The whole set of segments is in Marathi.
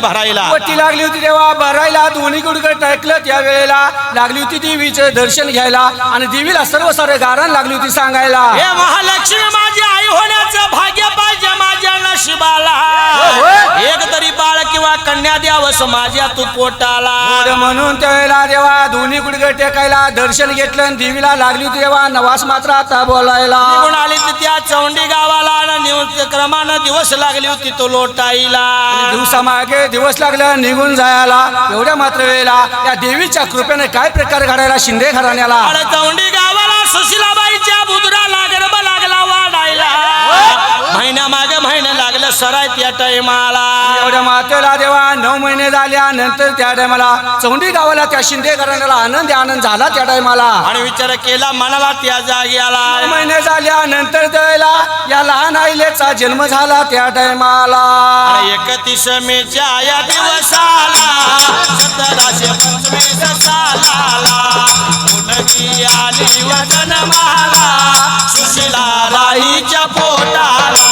लागली भरायला. पट्टी लागली होती तेव्हा भरायला दोन्ही गुडगं टाकलं. त्या वेळेला लागली होती देवीचं दर्शन घ्यायला. आणि देवीला सर्व सारे गारण लागली होती सांगायला. हे महालक्ष्मी माझी आई होण्याचं भाग्य पाहिजे. माझ्या नशिबाला. एक तरी बाळ किंवा कन्या द्यावस माझ्या तू पोटाला. म्हणून त्यावेळेला देवा दोन्ही गुडगं टेकायला दर्शन घेतलं आणि देवीला लागली तेव्हा नवास मात्र आता बोलायला. निघून आली ती त्या चौंडी गावाला आणि क्रमानं दिवस लागली होती तो लोटाईला. दिवसामागे दिवस लागला निघून जायला. एवढ्या मात्र वेळेला या देवीच्या कृपेने काय प्रकार घडायला शिंदे घराण्याला? चौंडी गावाला सुशिलाबाईच्या सराय त्या टाइमाला एवढ्या मातेला देवा नऊ महिने झाल्यानंतर त्या टायमाला चौंडी गावाला त्या शिंदे घराण्याला आनंद आनंद झाला त्या टायमाला आणि विचार केला मनाला त्या जागी आला महिने झाल्यानंतर त्यावेळेला या लहान आईलेचा जन्म झाला त्या टायमाला एकतीस मेच्या या दिवसाला सतराशे पंचवीस सालाला मुलगी आली वचन माला सुशिला बाईच्या पोटाला.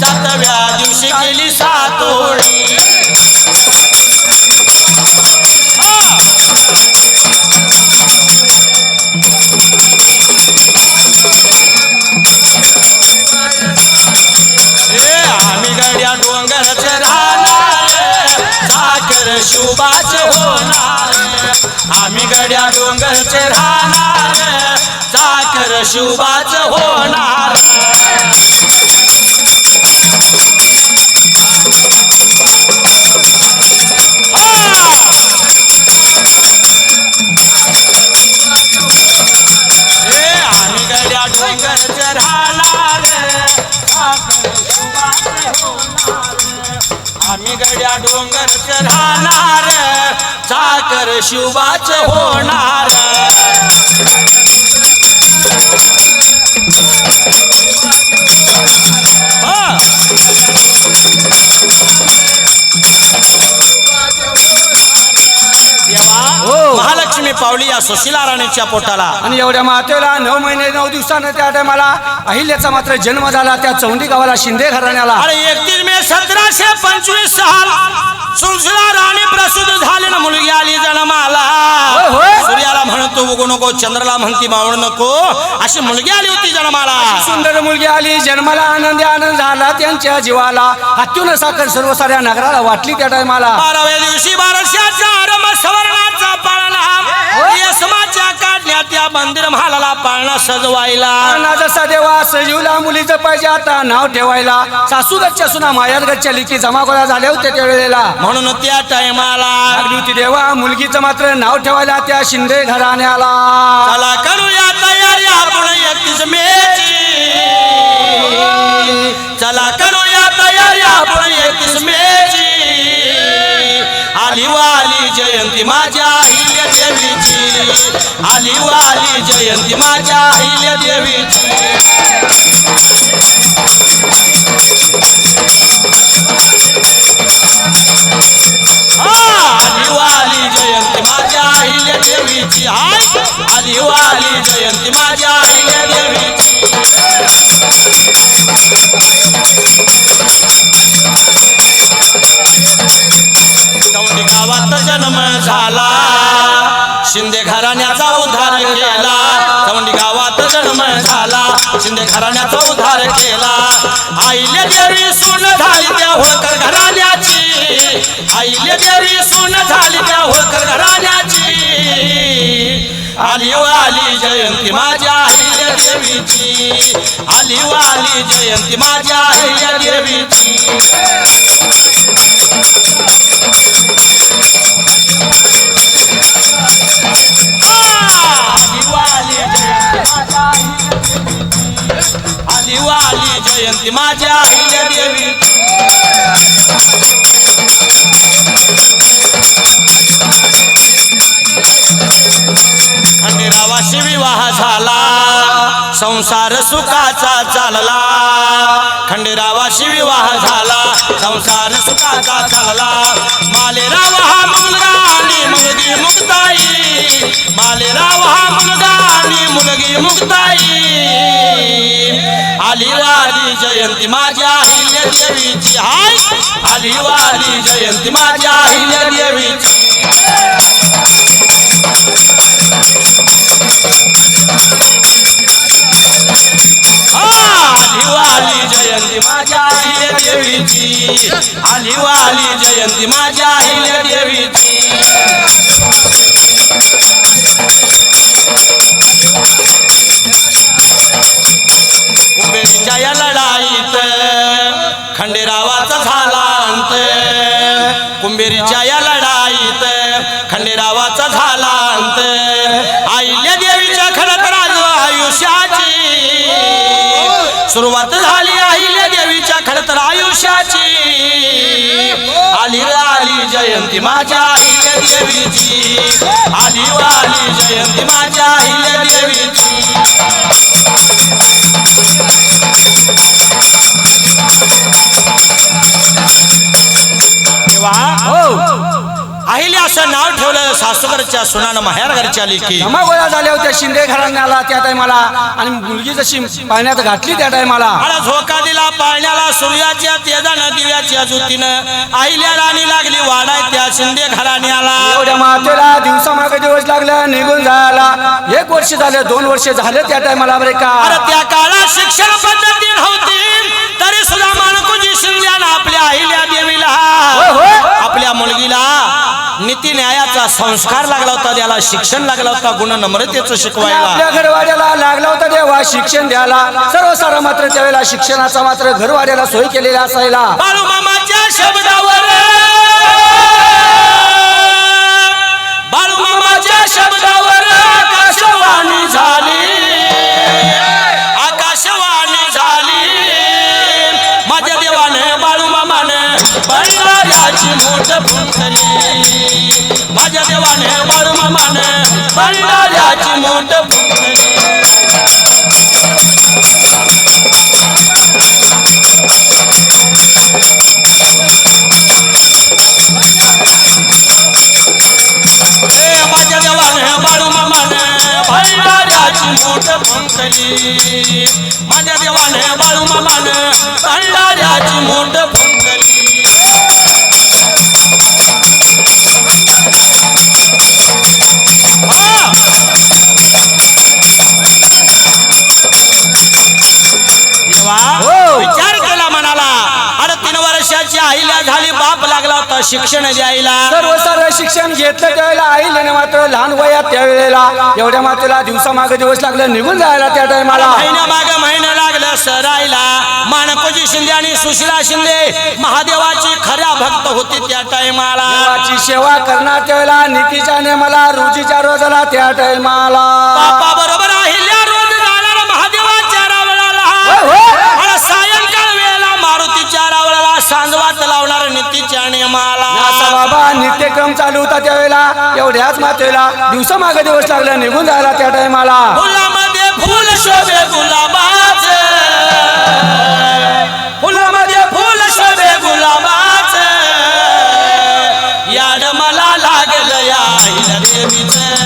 सातव्या दिवशी केली सातोळी. होणार. आम्ही गड्या डोंगरचे राहणार. चाकर शुभाच होणार. हे. आम्ही गड्या डोंगर राहणार. चाकर शिवाच होणार होणार हा. महालक्ष्मी पावली या सुशिला राणीच्या पोटाला. आणि एवढ्या मातेला नऊ महिने नऊ दिवसानं त्या टायमाला अहिल्याचा मात्र जन्म झाला त्या चौंडी गावाला शिंदे घराण्याला. आणि एकतीस मे सतराशे पंचवीस साल सुशिला राणी प्रसूत झाली ना मुलगी आली जन्माला. सूर्याला म्हणतो उगू नको चंद्राला म्हणती मावळ नको. अशी मुलगी आली होती जन्माला. सुंदर मुलगी आली जन्माला आनंदी आनंद झाला त्यांच्या जीवाला. हातून साखर सर्व साऱ्या नगराला वाटली त्या टायमाला. बाराव्या दिवशी बारशाचा आरंभ सवर्णाचा मंदिर महालाला पाळणा सजवायला. ना जसा देवा सजीवला मुलीचं पाहिजे आता नाव ठेवायला. सासूगतच्या सुना मायारगतच्या लिखी जमा गोळा झाल्या होत्या त्या वेळेला. म्हणून त्या टायमाला लागली होती देवा मुलगीचं मात्र नाव ठेवायला त्या शिंदे घराण्याला. चला करूया तयारी आपण एकतीस मेची. चला करूया तयारी आपण एकतीस मेची. आली वाली जयंती माझ्या अहिल्या देवीची. आली वाली जयंती माझ्या अहिल्या देवीची. हा, आली वाली जयंती माझ्या अहिल्या देवीची. हाय आली वाली जयंती माझ्या अहिल्या देवीची. गावात जन्म झाला. शिंदे घराण्याचा उद्धार केला. चौंडी गावात जन्म झाला. शिंदे घराण्याचा उद्धार केला. आईले देवी सून झाली त्या होळकर घराण्याची. आईले देवी सून झाली त्या होळकर घराण्याची. आली वाली जयंती माझ्या अहिल्या देवीची. आली वाली जयंती माझ्या अहिल्या देवीची. आली वाली जयंती माझ्या अहिल्या खंडेरावाशी विवाह झाला. संसार सुखाचा चालला. खंडेरावाशी विवाह झाला. संसार सुखाचा चालला. मालेरावा बालेराव हा मुलगा आणि मुलगी मुक्ताई. आली वाली जयंती माझ्या अहिल्या देवीची. हाय आली वाली जयंती माझ्या अहिल्या देवीची. हा वाली जयंती माझ्या आईल्या देवीची. आली वाली जयंती माझ्या आईल्या देवीची. कुंभेरीच्या या लढाईत खंडेरावाचा झाला अंत. कुंभेरीच्या या लढाईत खंडेरावाचा झाला अंत. आईल्या देवीच्या खरत राज आयुष्याची. सुरुवात झाली आईल्या देवीच्या खडतर आयुष्याची. आली आली जयंती माझ्या अहिल्या देवीची. आली वाली जयंती माझ्या अहिल्या देवीची. देवा हो. अहिल्या असं नाव ठेवलं सासूगरच्या सुनानं माहेर घरच्या लेखी. जमा गोळा झाल्या होत्या शिंदे घराण्याला त्या टायमाला. आणि मुलगी जशी पाण्यात घातली त्या टायमाला. मला झोका दिला पाळण्याला सूर्याच्या तेजानं दिव्याच्या ज्योतीनं. आईल्या राणी लागली वाडाय त्या शिंदे घराण्याला. एवढ्या मातेला दिवसामागे दिवस लागला निघून जायला. एक वर्ष झाले दोन वर्ष झाले त्या टायमाला बरे का? अरे त्या काळात शिक्षण पद्धती नव्हती. तरी सुद्धा मानकोजी शिंद्यानं आपल्या आईल्या देवीला. आपल्या मुलगीला नीती न्यायाचा संस्कार लागला होता त्याला शिक्षण लागला होता गुण नम्रतेचं शिकवायला. आपल्या घरवाड्याला लागला होता देवा शिक्षण द्यायला. सर्व सारा मात्र त्यावेळेला शिक्षणाचा मात्र घरवाड्याला सोय केलेला असायला. बाळू मामाच्या शब्दावर. बाळू मामाच्या शब्दावर आकाशवाणी झाली. मोठ फुंकली माझ्या देवाने बाळू मामाने बंडाऱ्याची मोठ फुंकली ए माझ्या देवाने बाळू मामाने भंडाऱ्याची मोठ फुंकली माझ्या देवाने बाळू मामाने भंडाऱ्याची मोठ फुंकली हा! देवा हो. विचार केला म्हणाला अरे तीन वर्षाची आईला झाली बाप लागला होता शिक्षण द्यायला. सर्व सारं शिक्षण घेतलं त्यावेळेला आईले मात्र लहान वयात त्यावेळेला. एवढ्या मातेला दिवसामागे दिवस लागले निघून जायला त्या टायमाला महिना माग सरायला मानकोजी शिंदे आणि सुशिला शिंदे महादेवाची खऱ्या भक्त होती त्या टायमाला. देवाची सेवा करणार त्यावेळेला नीतीच्या नेमाला रोजीच्या रोजाला त्या टायमाला. बापा बरोबर अहिल्या रोज जाणार महादेवाच्या रावळाला. सायंकाळ वेळेला मारुतीच्या रावळाला सांजवात लावणार नीतीच्या असा नियमाला बाबा नित्यक्रम चालू होता त्यावेळेला. एवढ्याच मातेला दिवसामागे दिवस लागले निघून जायला त्या टायमाला. फुलामध्ये फुल शोभे गुलाबाचे फुलामध्ये फुल शोभे गुलाबाचे. याड मला लागलं या देवीचं.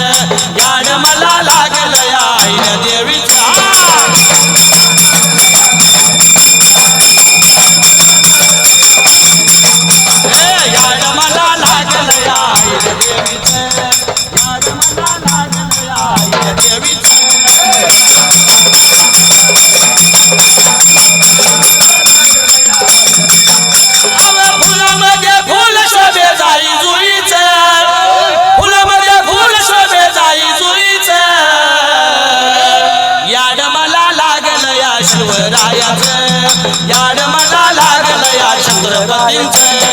शिवरायाचं याड मला लागलं या छत्रपतींचं.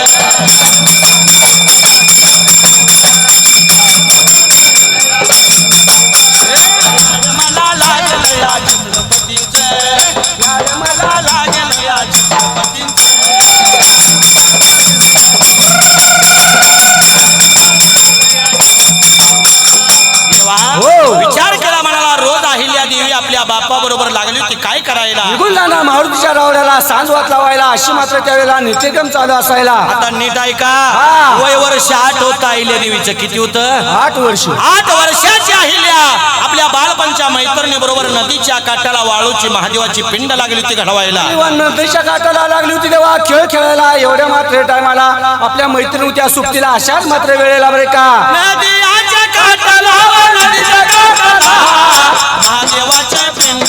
मारुतीच्या रावड्याला सांज वात लावायला अशी मात्र त्यावेळेला नित्यक्रम चालू असायला. आता नीट ऐका. हा. वय वर्ष आठ होत अहिल्या देवीचं. किती होतं? आठ वर्ष. आठ वर्षाची अहिल्या आपल्या बाळपणच्या मैत्रिणी बरोबर नदीच्या काठाला वाळूची महादेवाची पिंड लागली होती घडवायला. नदीच्या काठाला लागली होती तेव्हा खेळ खेळायला एवढ्या मात्र टायमाला आपल्या मैत्रिणी त्या सुट्टीला. अशाच मात्र वेळेला बरे का? नदीच्या काठाला नदीच्या काठाला महादेवाची पिंड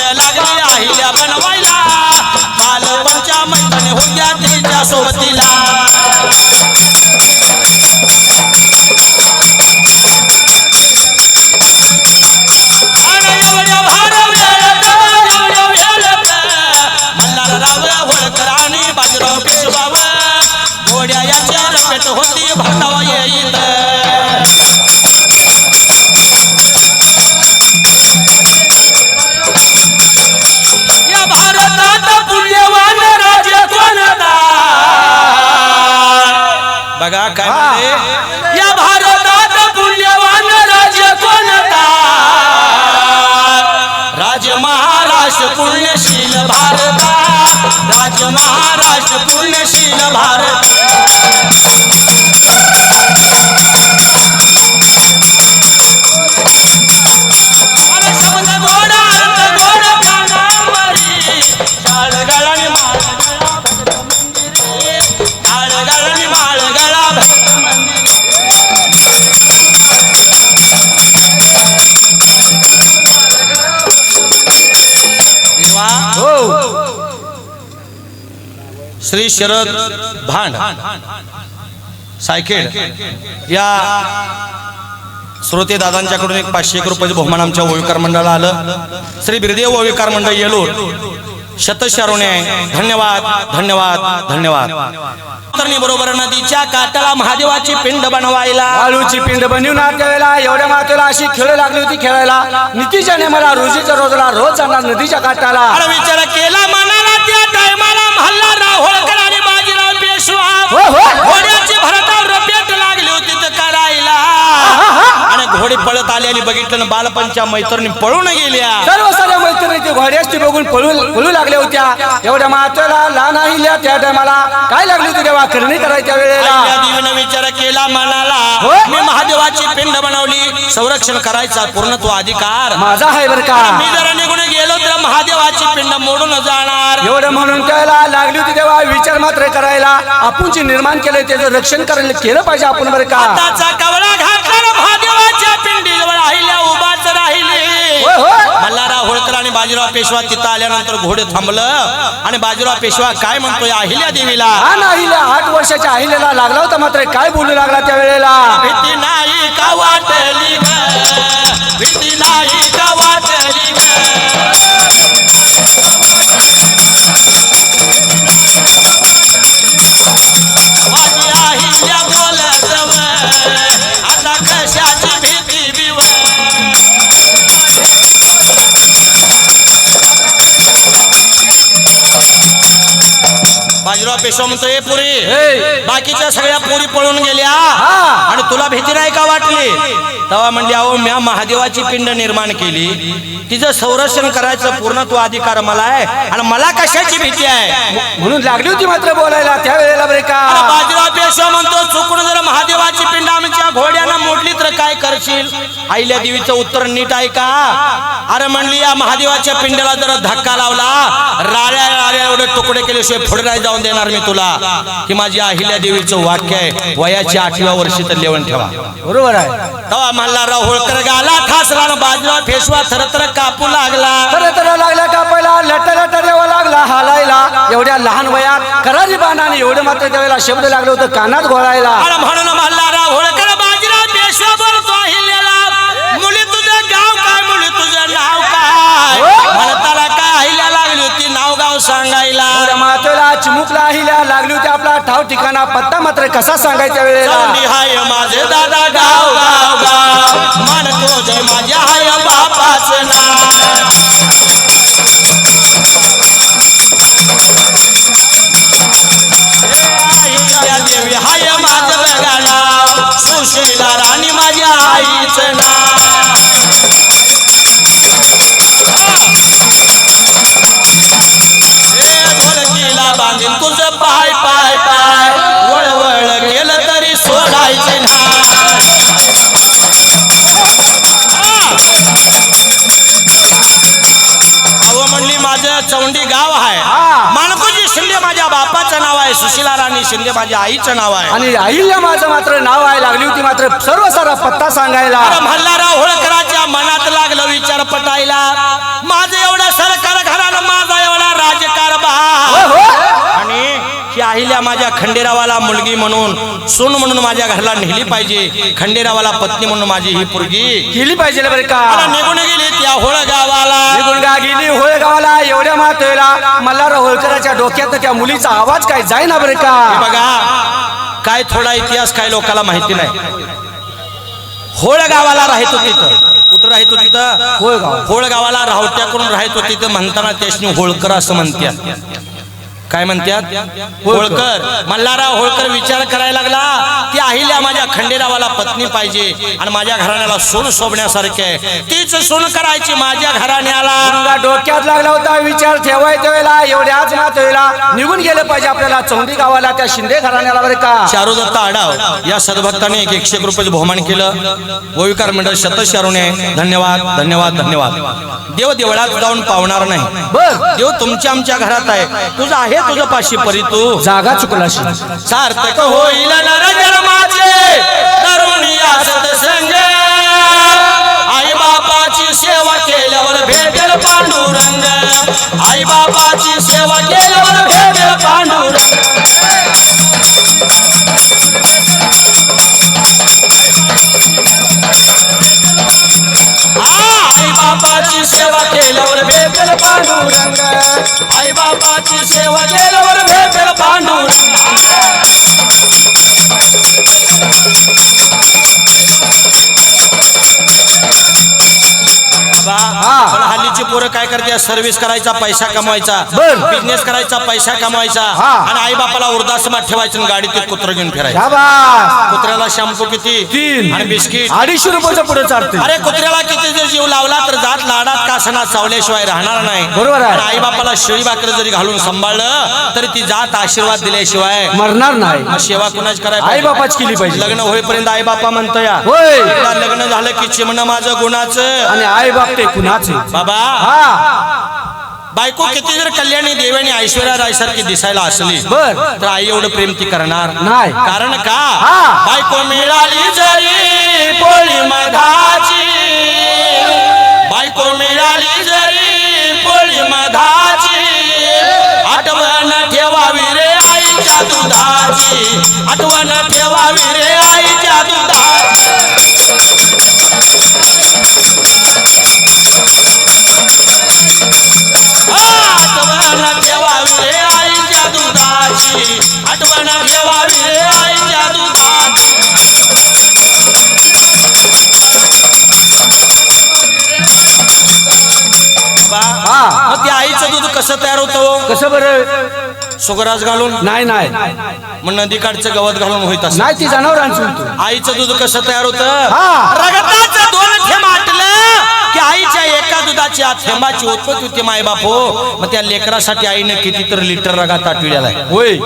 आणि श्री शरद भांड. सायकेड या श्रोते दादांच्याकडून एक पाचशे एक रुपयाचं बहुमान आमच्या ओविकार मंडळाला आलं. श्री बिरदेव ओविकार मंडळ येलो शतशारुणे. धन्यवाद धन्यवाद धन्यवाद. बरोबर नदीच्या काठाला महादेवाची पिंड बनवायला. आळूची पिंड बनवणार त्यावेळेला एवढ्या मातेला अशी खेळ लागली होती खेळायला. नितीच्या नेमाला रोजीच्या रोजला रोज जाणार नदीच्या अरे विचार केला मनाला त्या टायमाला मल्हारराव होळकर आणि बाजीराव पेशवा. हो, हो. घोडे पळत आले आणि बघितलं ना बालपणच्या मैत्रिणी पळून गेल्या. सर्व साऱ्या मैत्रिणी ते घोड्याची बघून पळू पळू लागल्या होत्या. एवढ्या मातेला लहान आहिल्या त्या टायमाला. काय लागली होती तेव्हा करणी करायच्या वेळेला. देवीनं विचार केला मनाला. मी महादेवाची पिंड बनवली. संरक्षण करायचा पूर्णत्व अधिकार. माझा आहे बर का? मी जरा निघून गेलो तर महादेवाची पिंड मोडून जाणार. एवढं म्हणून त्याला लागली होती तेव्हा विचार मात्र करायला. आपण जे निर्माण केलंय त्याचं रक्षण करायला केलं पाहिजे आपण बरं का? त्याचा कवळा घातला मल्हारराव होळकर आणि बाजीराव पेशवा तिथं आल्यानंतर घोडे थांबलं. आणि बाजीराव पेशवा काय म्हणतोय? अहिल्या देवीला. हा अहिल्या आठ वर्षाच्या अहिल्याला लागला होता मात्र काय बोलू लागला त्या वेळेला? भीती नाही का वाटली ग? भीती नाही का वाटली ग? माझी अहिल्या बाजीराव पेशवा म्हणतो पुरी. बाकीच्या सगळ्या पोरी पळून गेल्या. आणि तुला भीती नाही का वाटली? तेव्हा म्हणली अहो म्या महादेवाची पिंड निर्माण केली. तिचं संरक्षण करायचं पूर्णत्व अधिकार मला आहे. आणि मला कशाची भीती आहे? म्हणून लागली होती मात्र बोलायला त्या वेळेला बरे का? बाजीराव पेशवा म्हणतो चुकून जर महादेवाची पिंड आमच्या घोड्यानं मोडली तर काय करशील? आईल्या देवीचं उत्तर नीट आहे का? अरे म्हणली या महादेवाच्या पिंडाला जर धक्का लावला. राळ्या राळ्या एवढे तुकडे केल्याशिवाय पुढे नाही जाऊन देणार. मी तुला ही माझी अहिल्या देवीचं वाक्य आहे वयाच्या आठव्या वर्षी तर लेवण ठेवा. बरोबर आहे. तेव्हा मल्हारराव होळकर गाला आणि बाजूला फेसवा थरथर कापू लागला. तर लागला कापायला लट लट द्यावा लागला हालायला. एवढ्या लहान वयात करारी बाणाने एवढं मात्र त्यावेळेला शब्द लागलं होतं कानात घोळायला. म्हणून मल्हारराव होळकर बाजीराव पेशवा बोलतो अहिल्याला. मुली तुझं गाव काय मुली तुझं नाव काय? नाव सांगायला मातेला चिमुकला अहिल्या लागली होती आपला ठाव ठिकाणा पत्ता मात्र कसा सांगायच्या वेळेला? हाय माझे दादा गाव गाव गाव. म्हणतो जय माझ्या हाय बापाचं नाव. देवी हाय माझं बघाला सुशीला चौंडी गाव आहे. मानकोजी शिंदे माझ्या बापाचं नाव आहे सुशीला राणी शिंदे माझ्या आईचं नाव आहे. आणि अहिल्या माझं मात्र नाव आहे लागली होती मात्र सर्व सारा पत्ता सांगायला. मल्हारराव होळकराच्या मनात लागलं विचार पटायला. माझं एवढं सरकार घरानं माझा एवढा राजकारभार. हो. आणि ही अहिल्या माझ्या खंडेरावाला मुलगी म्हणून सून म्हणून माझ्या घराला नेली पाहिजे. खंडेरावाला पत्नी म्हणून माझी ही पोरगी. गेली पाहिजे बरं का? निघून गेली. त्या होळ गावाला निघून गा गेली होळ गावाला एवढ्या मातोयला मल्हारराव होळकराच्या डोक्यात त्या मुलीचा आवाज काय जाईना बरं हे का बघा काय थोडा इतिहास काय लोकांना माहिती नाही. होळ गावाला राहतो तिथं. कुठं राहतो तिथं? होळगाव. होळ गावाला राहत्या करून राहतो तिथं म्हणताना त्याशनी होळकर असं म्हणतात काय म्हणतात होळकर. मल्हारराव होळकर विचार करायला लागला ती अहिल्या माझ्या खंडेरावाला पत्नी पाहिजे आणि माझ्या घराण्याला सोन शोभण्यासारखे आहे. तीच सोन करायची माझ्या घराण्याला. डोक्यात लागला होता विचार ठेवायच्या वेळेला एवढ्याच मातोयला निघून गेलं पाहिजे आपल्याला चौंडी गावाला त्या शिंदे घराण्याला बरं का? चारुदत्ता आडाव या सद्भक्ताने एक एकशे एक रुपयाचं बहुमान केलं. गोविकार मंडळ शतशारुने धन्यवाद धन्यवाद धन्यवाद. देव देवळात जाऊन पावणार नाही. बर. देव तुमच्या आमच्या घरात आहे. तुझं आहे तुझं पाशी परी तू. जागा चुकलाशी. सार्थक होईल नर जन्माचे आई बापाची सेवा केल्यावर भेटेल पांडुरंग. आई बापाची सेवा केल्यावर भेटेल पांडुरंग. बापाची सेवा केल्यावर भेटेल पांडुरंग. आई बापाची सेवा केल्यावर भेटेल पांडुरंग. बा, पण हल्लीची पोरं काय करते? सर्व्हिस करायचा पैसा कमवायचा. बिझनेस करायचा पैसा कमवायचा. आणि आई बापाला वृद्धाश्रमात ठेवायचं गाडीत कुत्र घेऊन फिरायचं. कुत्र्याला शॅम्पू किती? तीन. आणि बिस्किट अडीचशे रुपयाचं पुढे चालते अरे कुत्र्याला किती जर जीव लावला तर जात लाडात कासना चावल्याशिवाय राहणार नाही? बरोबर आहे. आई बापाला शेळी बाकर जरी घालून सांभाळलं तरी ती जात आशीर्वाद दिल्याशिवाय मरणार नाही. सेवा कुणाच करायला आई? बापाच केली पाहिजे. लग्न होईपर्यंत आई बापा म्हणतो या लग्न झालं की चिमणं माझं गुणाचं. आणि आई बाप ते कुणाचे? बाबा हा. बायको किती जर कल्याणी देवानी ऐश्वर्या राय सारखी दिसायला असली बर. तर आई एवढं प्रेम ती करणार नाही. कारण का. बायको मिळाली जरी पोळी मधाची. बायको मिळाली जरी पोळी मधाची. आठवण ठेवावी रे आईच्या दुधाची. आठवण ठेवावी रे आईच्या दुधाची. आठवण ठेवावी आईच्या दुधाची. बा, मग ते आईचं दूध कसं तयार होतं? कसं बरं? सुगराज घालून? नाही नाही. मग नदीकाठचं गवत घालून होत असं. नाही ती जनावरांची होतो. आईचं दूध कसं तयार होतं? हा. रगताचं दोन थेंब आटलं की आईच्या एका दुधाची आ थेंबाची उत्पत्ती होती माय बापो मग त्या लेकरासाठी आईने कितीतरी लिटर रगात आटविलेला आहे. होय.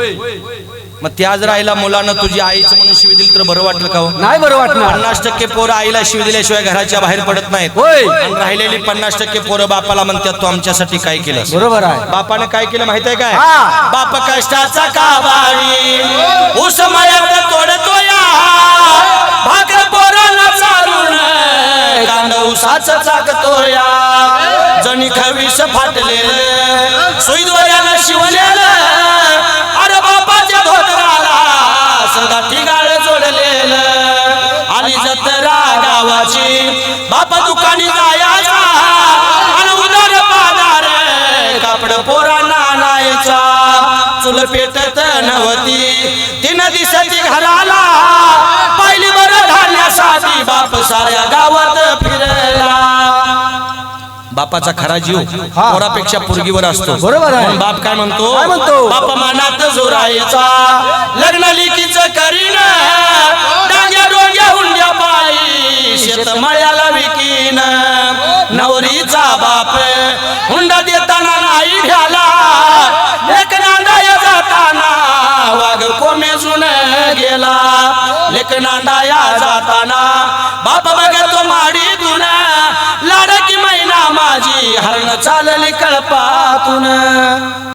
मग त्या जर आईला मुलानं तुझी आईचं म्हणून शिवी दिली तर बरं वाटेल का हो? नाही बरं वाटणार. पन्नास टक्के पोरं आईला शिवी दिल्याशिवाय घराच्या बाहेर पडत नाहीत. होय. आणि राहिलेली पन्नास टक्के पोरं बापाला म्हणतात तू आमच्यासाठी काय केलं बरोबर आहे. बापाने काय केलं माहीत आहे काय? हा. बाप कष्टाचा ऊस मळ्यात भाकर कांदा ऊसाचं या. जणी खवीस फाटलेलं. शिवलेलं. चुल पेटत नवती तीन दिसती घराला पाहिली बरं धान्यासाठी बाप साऱ्या गावात फिरला बापाचा खरा जीव. पोरापेक्षा पोरगीवर असतो. बरोबर आहे. बाप काय म्हणतो? म्हणतो? बाप मनात जोरायचा. लग्न लिखीच करीन. डांग्या डोंग्या हुंड्या पायी. शेत मळ्याला विकीन. नवरीचा बाप लेखनांडाया जाताना. बाप बघतो माडीतून लाडकी मैना माझी हरण चालली कळपातून.